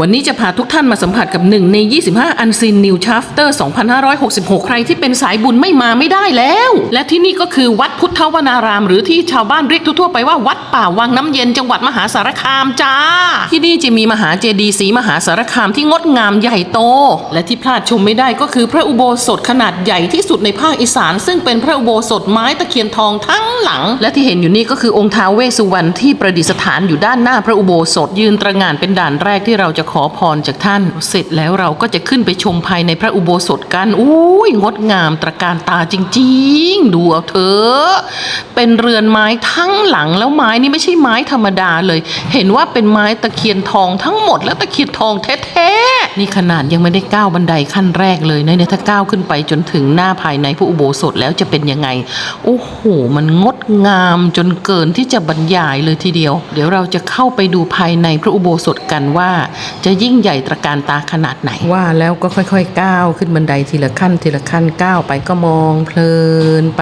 วันนี้จะพาทุกท่านมาสัมผัสกับหนึ่งใน 25 อันซีนนิวชาฟเตอร์ 2566 ใครที่เป็นสายบุญไม่มาไม่ได้แล้ว และที่นี่ก็คือวัดพุทธวนาราม หรือที่ชาวบ้านเรียกทั่วๆไปว่าวัดป่าวังน้ำเย็นจังหวัดมหาสารคามจ้า ที่นี่จะมีมหาเจดีย์ศรีมหาสารคามที่งดงามใหญ่โต และที่พลาดชมไม่ได้ก็คือพระอุโบสถขนาดใหญ่ที่สุดในภาคอีสาน ซึ่งเป็นพระอุโบสถไม้ตะเคียนทองทั้งหลัง และที่เห็นอยู่นี่ก็คือองค์ท้าวเวสสุวรรณที่ประดิษฐานอยู่ด้านหน้าพระอุโบสถยืนตระงานเป็นด่านแรกที่เราจะขอพรจากท่าน เสร็จแล้วเราก็จะขึ้นไปชมภายในพระอุโบสถกันอุ้ยงดงามตระการตาจริง ๆ ดูเอาเถอะเป็นเรือนไม้ทั้งหลังแล้วไม้นี่ไม่ใช่ไม้ธรรมดาเลย เห็นว่าเป็นไม้ตะเคียนทองทั้งหมดแล้วตะเคียนทองแท้ๆ นี่ขนาดยังไม่ได้ก้าวบันไดขั้นแรกเลยนะเนี่ยถ้าก้าวขึ้นไปจนถึงหน้าภายในพระอุโบสถแล้วจะเป็นยังไง โอ้โห มันงดงามจนเกินที่จะบรรยายเลยทีเดียว เดี๋ยวเราจะเข้าไปดูภายในพระอุโบสถกันว่า จะยิ่งใหญ่ตระการตาขนาดไหน ว่าแล้วก็ค่อยๆก้าวขึ้นบันไดทีละขั้นทีละขั้นก้าวไปก็มองเพลินไป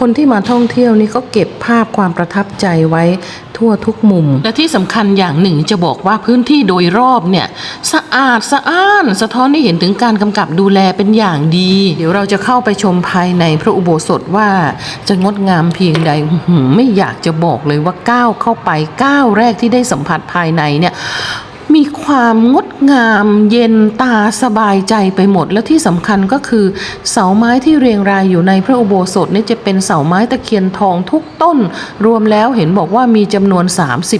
คนที่มาท่องเที่ยวนี่ก็เก็บภาพความประทับใจไว้ทั่วทุกมุม และที่สำคัญอย่างหนึ่งจะบอกว่าพื้นที่โดยรอบเนี่ยสะอาดสะอ้าน สะท้อนให้เห็นถึงการกำกับดูแลเป็นอย่างดี เดี๋ยวเราจะเข้าไปชมภายในพระอุโบสถว่าจะงดงามเพียงใดไม่อยากจะบอกเลยว่าก้าวเข้าไปก้าวแรกที่ได้สัมผัสภายในเนี่ย มีความงดงามเย็นตาสบายใจไปหมด และที่สำคัญก็คือ เสาไม้ที่เรียงรายอยู่ในพระอุโบสถนี่จะเป็นเสาไม้ตะเคียนทองทุกต้น รวมแล้วเห็นบอกว่ามีจำนวน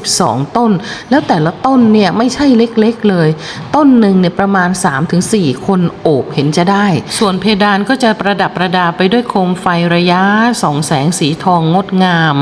32 ต้น แล้วแต่ละต้นเนี่ยไม่ใช่เล็กๆเลย ต้นหนึ่งเนี่ยประมาณ 3-4 คนโอบเห็นจะได้ ส่วนเพดานก็จะประดับประดาไปด้วยโคมไฟระยะสองแสงสีทองงดงาม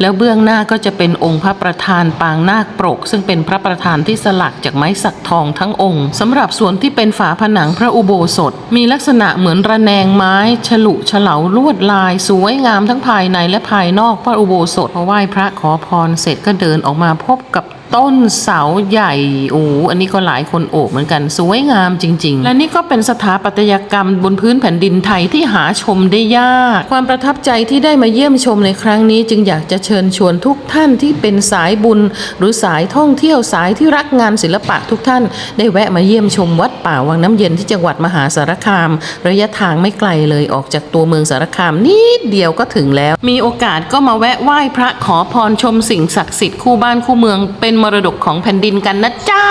แล้วเบื้องหน้าก็จะเป็นองค์พระประธานปางนาคปรก ซึ่งเป็นพระประธานที่สลักจากไม้สักทองทั้งองค์สำหรับส่วนที่เป็นฝาผนังพระอุโบสถ มีลักษณะเหมือนระแนงไม้ฉลุฉลาลวดลาย สวยงามทั้งภายในและภายนอกพระอุโบสถพอไหว้พระขอพรเสร็จก็เดินออกมาพบกับ ต้นเสาใหญ่โอ้อันนี้ก็หลายคนโอบเหมือนกันสวยงามจริง ๆ และนี่ก็เป็นสถาปัตยกรรมบนพื้นแผ่นดินไทยที่หาชมได้ยาก ความประทับใจที่ได้มาเยี่ยมชมในครั้งนี้ จึงอยากจะเชิญชวนทุกท่านที่เป็นสายบุญ หรือสายท่องเที่ยวสายที่รักงานศิลปะทุกท่าน ได้แวะมาเยี่ยมชมวัดป่าวังน้ำเย็นที่จังหวัดมหาสารคาม ระยะทางไม่ไกลเลยออกจากตัวเมืองสารคามนิดเดียวก็ถึงแล้ว มีโอกาสก็มาแวะไหว้พระขอพรชมสิ่งศักดิ์สิทธิ์คู่บ้านคู่เมืองเป็นมรดกของแผ่นดินกันนะจ๊ะ